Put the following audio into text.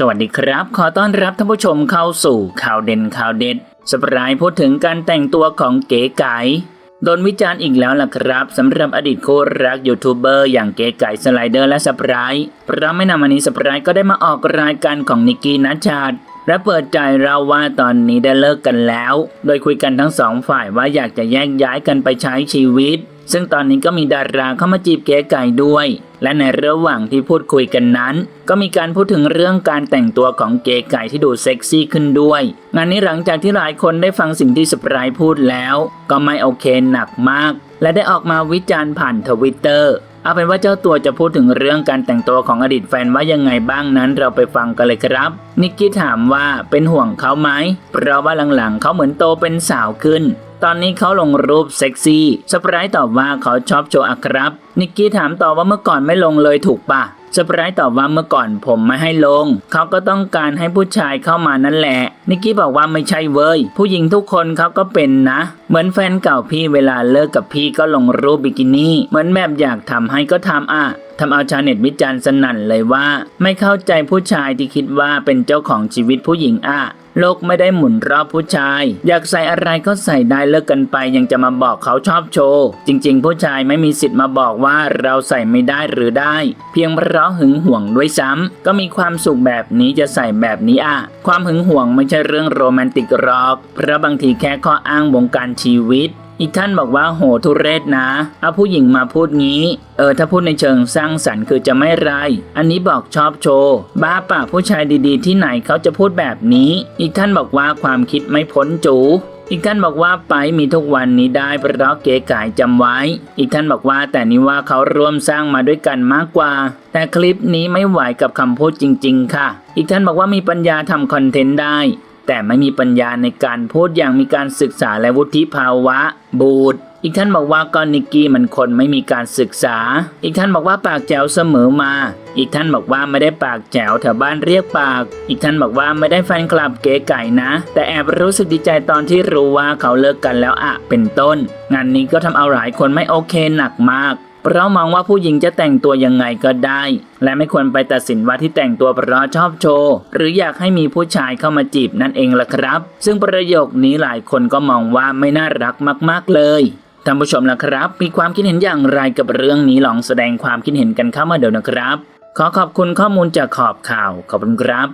สวัสดีครับ ขอต้อนรับท่านผู้ชมเข้าสู่ข่าวเด่นข่าวเด็ดสปรายพูดถึงการแต่งตัวของเก๋ไก๋โดนวิจารณ์อีกแล้วล่ะครับสำหรับอดีตคู่รักยูทูบเบอร์อย่างเก๋ไก่สไลเดอร์และสปรายเพราะไม่นานมานี้สปรายก็ได้มาออกรายการของนิกกี้นัชชาติและเปิดใจเราว่าตอนนี้ได้เลิกกันแล้ว โดยคุยกันทั้งสองฝ่ายว่าอยากจะแยกย้ายกันไปใช้ชีวิต ซึ่งตอนนี้ก็มีดาราเข้ามาจีบเก๋ไก่ด้วย และในระหว่างที่พูดคุยกันนั้น ก็มีการพูดถึงเรื่องการแต่งตัวของเก๋ไก่ที่ดูเซ็กซี่ขึ้นด้วย งานนี้หลังจากที่หลายคนได้ฟังสิ่งที่สปรายพูดแล้ว ก็ไม่โอเคหนักมาก และได้ออกมาวิจารณ์ผ่านทวิตเตอร์เอาเป็นว่าเจ้าตัวจะพูดถึงเรื่องการแต่งตัวของอดีตแฟนว่ายังไงบ้างนั้นเราไปฟังกันเลยครับ นิกกี้ถามว่าเป็นห่วงเขาไหมเพราะว่าหลังๆเขาเหมือนโตเป็นสาวขึ้น ตอนนี้เขาลงรูปเซ็กซี่สปรายตอบว่าเขาชอบโชว์อะครับ นิกกี้ถามต่อว่าเมื่อก่อนไม่ลงเลยถูกปะสปรายตอบว่าเมื่อก่อนผมไม่ให้ลง เขาก็ต้องการให้ผู้ชายเข้ามานั่นแหละ นิกกี้บอกว่าไม่ใช่เว้ย ผู้หญิงทุกคนเขาก็เป็นนะ เหมือนแฟนเก่าพี่เวลาเลิกกับพี่ก็ลงรูปบิกินี่ เหมือนแบบอยากทำให้ก็ทำอะทำเอาชาวเน็ตวิจารณ์สนั่นเลยว่า ไม่เข้าใจผู้ชายที่คิดว่าเป็นเจ้าของชีวิตผู้หญิงอะโลกไม่ได้หมุนรอบผู้ชาย อยากใส่อะไรก็ใส่ได้เลิกกันไปยังจะมาบอกเขาชอบโชว์ จริง ๆ ผู้ชายไม่มีสิทธิ์มาบอกว่าเราใส่ไม่ได้หรือได้ เพียงเพราะหึงหวงด้วยซ้ำก็มีความสุขแบบนี้จะใส่แบบนี้อะ ความหึงหวงไม่ใช่เรื่องโรแมนติกหรอก เพราะบางทีแค่ข้ออ้างวงการชีวิตอีกท่านบอกว่าโหทุเรศนะ เอาผู้หญิงมาพูดงี้ เออถ้าพูดในเชิงสร้างสรรค์คือจะไม่ไร อันนี้บอกชอบโชว์ บ้าป่ะผู้ชายดีๆ ที่ไหนเขาจะพูดแบบนี้ อีกท่านบอกว่าความคิดไม่พ้นจู อีกท่านบอกว่าไปมีทุกวันนี้ได้เพราะเก๋ไก่จำไว้ อีกท่านบอกว่าแต่นี่ว่าเขาร่วมสร้างมาด้วยกันมากกว่า แต่คลิปนี้ไม่ไหวกับคำพูดจริง ๆ ค่ะ อีกท่านบอกว่ามีปัญญาทำคอนเทนต์ได้ แต่ไม่มีปัญญาในการพูดอย่างมีการศึกษาและวุฒิภาวะ บูด อีกท่านบอกว่าก็นิกกี้มันคนไม่มีการศึกษา อีกท่านบอกว่าปากแจ๋วเสมอมา อีกท่านบอกว่าไม่ได้ปากแจ๋วแถวบ้านเรียกปาก อีกท่านบอกว่าไม่ได้แฟนคลับเก๋ไก่นะ แต่แอบรู้สึกดีใจตอนที่รู้ว่าเขาเลิกกันแล้วอะเป็นต้น งานนี้ก็ทำเอาหลายคนไม่โอเคหนักมากเพราะมองว่าผู้หญิงจะแต่งตัวยังไงก็ได้ และไม่ควรไปตัดสินว่าที่แต่งตัวเพราะชอบโชว์ หรืออยากให้มีผู้ชายเข้ามาจีบนั่นเองล่ะครับ ซึ่งประโยคนี้หลายคนก็มองว่าไม่น่ารักมาก ๆเลย ท่านผู้ชมล่ะครับ มีความคิดเห็นอย่างไรกับเรื่องนี้ลองแสดงความคิดเห็นกันเข้ามาเดี๋ยวนะครับ ขอขอบคุณข้อมูลจากขอบข่าวขอบคุณครับ